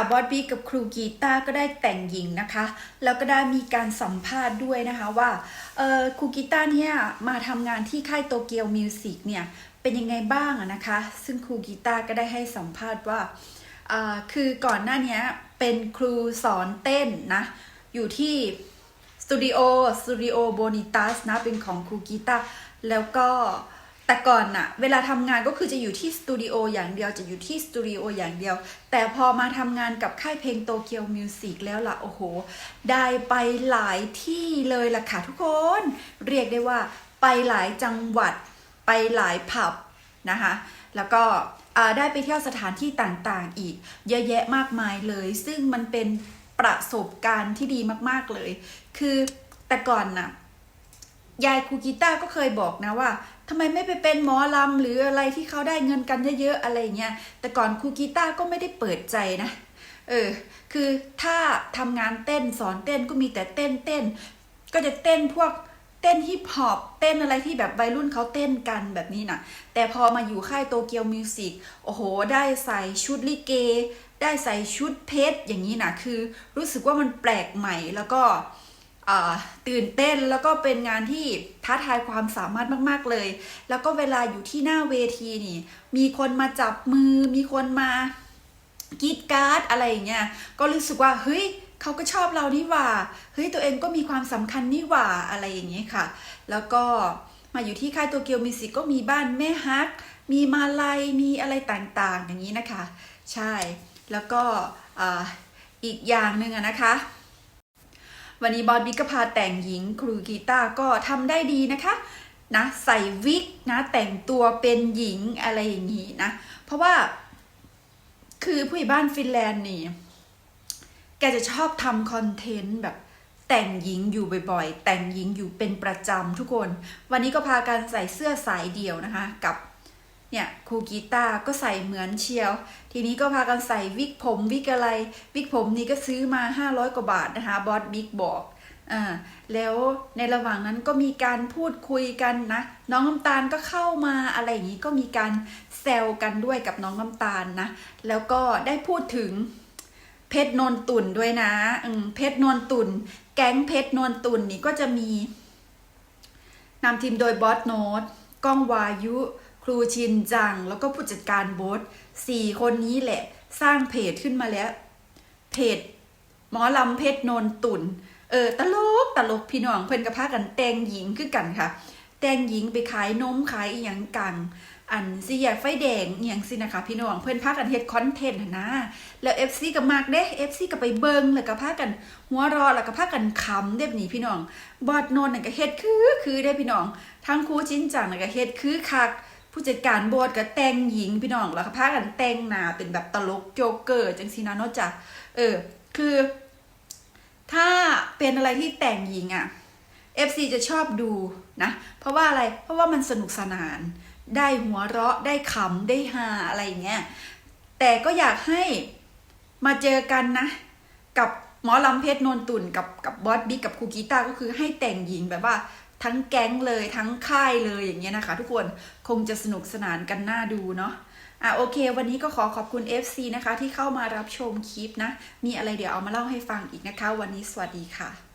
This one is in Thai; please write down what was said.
ค่ะบอสบีกับครูกีตาร์ก็ได้แต่งหญิงนะคะ แล้วก็ได้มีการสัมภาษณ์ด้วยนะคะว่าครูกีตาร์เนี่ยมาทำงานที่ค่ายโตเกียวมิวสิกเนี่ยเป็นยังไงบ้างนะคะ ซึ่งครูกีตาร์ก็ได้ให้สัมภาษณ์ว่าคือก่อนหน้านี้เป็นครูสอนเต้นนะอยู่ที่สตูดิโอสตูดิโอโบนิตัสนะเป็นของครูกีตาร์แล้วก็ แต่ก่อนน่ะ เวลาทำงานก็คือจะอยู่ที่สตูดิโออย่างเดียวจะอยู่ที่สตูดิโออย่างเดียว แต่พอมาทำงานกับค่ายเพลงโตเกียวมิวสิกแล้วล่ะ โอ้โห ได้ไปหลายที่เลยล่ะค่ะทุกคน เรียกได้ว่าไปหลายจังหวัดไปหลายผับนะคะ แล้วก็ได้ไปเที่ยวสถานที่ต่างๆ อีก เยอะแยะมากมายเลย ซึ่งมันเป็นประสบการณ์ที่ดีมากๆเลย คือแต่ก่อนน่ะ ยายครูกีต้าก็เคยบอกนะว่าทำไมไม่ไปเป็นหมอลำหรืออะไรที่เขาได้เงินกันเยอะๆอะไรเงี้ยแต่ก่อนครูกีต้าก็ไม่ได้เปิดใจนะเออคือถ้าทำงานเต้นสอนเต้นก็มีแต่เต้นเต้น ก็จะเต้นพวกเต้นฮิปฮอปเต้นอะไรที่แบบวัยรุ่นเขาเต้นกันแบบนี้นะแต่พอมาอยู่ค่ายโตเกียวมิวสิกโอ้โห ได้ใส่ชุดลิเก ได้ใส่ชุดเพชรอย่างนี้นะคือรู้สึกว่ามันแปลกใหม่แล้วก็ ตื่นเต้นแล้วก็เป็นงานที่ท้าทายความสามารถมาก ๆเลย แล้วก็เวลาอยู่ที่หน้าเวทีนี่ มีคนมาจับมือ มีคนมากีดการ์ดอะไรอย่างเงี้ย ก็รู้สึกว่าเฮ้ยเขาก็ชอบเรานี่หว่า เฮ้ยตัวเองก็มีความสำคัญนี่หว่าอะไรอย่างเงี้ยค่ะ แล้วก็มาอยู่ที่ค่ายโตเกียวมิวสิกก็มีบ้านแม่ฮัก มีมาลัย มีอะไรต่างๆ อย่างนี้นะคะ ใช่ แล้วก็อ,อีกอย่างหนึ่งนะคะ วันนี้บอสบิ๊กก็พาแต่งหญิงครูกีตาร์ก็ทำได้ดีนะคะนะใส่วิกนะแต่งตัวเป็นหญิงอะไรอย่างนี้นะ เพราะว่าคือผู้ใหญ่บ้านฟินแลนด์นี่ แกจะชอบทำคอนเทนต์แบบแต่งหญิงอยู่บ่อยๆ แต่งหญิงอยู่เป็นประจำทุกคน วันนี้ก็พากันใส่เสื้อสายเดี่ยวนะคะ กับ เนี่ยครูกีตาร์ก็ใส่เหมือนเชียว ทีนี้ก็พากันใส่วิกผมวิกอะไรวิกผมนี้ก็ซื้อมา 500 กว่าบาทนะคะบอสบิ๊กบอกอ่าแล้วในระหว่างนั้นก็มีการพูดคุยกันนะ น้องน้ำตาลก็เข้ามาอะไรอย่างนี้ก็มีการแซวกันด้วยกับน้องน้ำตาลนะ แล้วก็ได้พูดถึงเพชรนนตุ่นด้วยนะอืมเพชรนนตุ่น แก๊งเพชรนนตุ่นนี่ก็จะมีนำทีมโดยบอสโนตก้องวายุ รูชินจัง แล้วก็ผู้จัดการโบสสี่คนนี้แหละ สร้างเพจขึ้นมาแล้ว เพจหมอลำเพชรนนตุนเออตลกตลกพี่น้องเพิ่อนกับพากันแต่งหญิงคือกันค่ะ แต่งหญิงไปขายนมขายอีหยังกันอันสิอยากไฟแดงอหย่างสินะคะพี่น้องเพื่อนพากันเฮ็ดคอนเทนต์นะแล้ว FC ก็มากเด้ FC ก็ไปเบิงแล้วก็พากัน หัวรอแล้วก็พากันขำเด้บนี้พี่น้อง บอดโนนน่ะก็เฮ็ดคือคือได้พี่น้อง ทั้งครูจิ้นจังน่ะก็เฮ็ดคือคัก ผู้จัดการโบสก็แต่งหญิงพี่น้องแล้วก็พากันแต่งหน้าเป็นแบบตลกโจ๊กเกอร์จังซีนะเนาะจ้ะเออ คือ ถ้าเป็นอะไรที่แต่งหญิงอะ FC จะชอบดูนะ เพราะว่าอะไรเพราะว่ามันสนุกสนาน ได้หัวเราะได้ขำได้ฮาอะไรอย่างเงี้ยแต่ก็อยากให้มาเจอกันนะ กับหมอลำเพชรนนตุ่นกับกับบอสบิ๊กกับครูกีตาก็คือให้แต่งหญิงแบบว่า ทั้งแก๊งเลยทั้งค่ายเลยอย่างเงี้ยนะคะ ทุกคนคงจะสนุกสนานกันน่าดูเนาะอะโอเค วันนี้ก็ขอขอบคุณ FC นะคะ ที่เข้ามารับชมคลิปนะ มีอะไรเดี๋ยวเอามาเล่าให้ฟังอีกนะคะ วันนี้สวัสดีค่ะ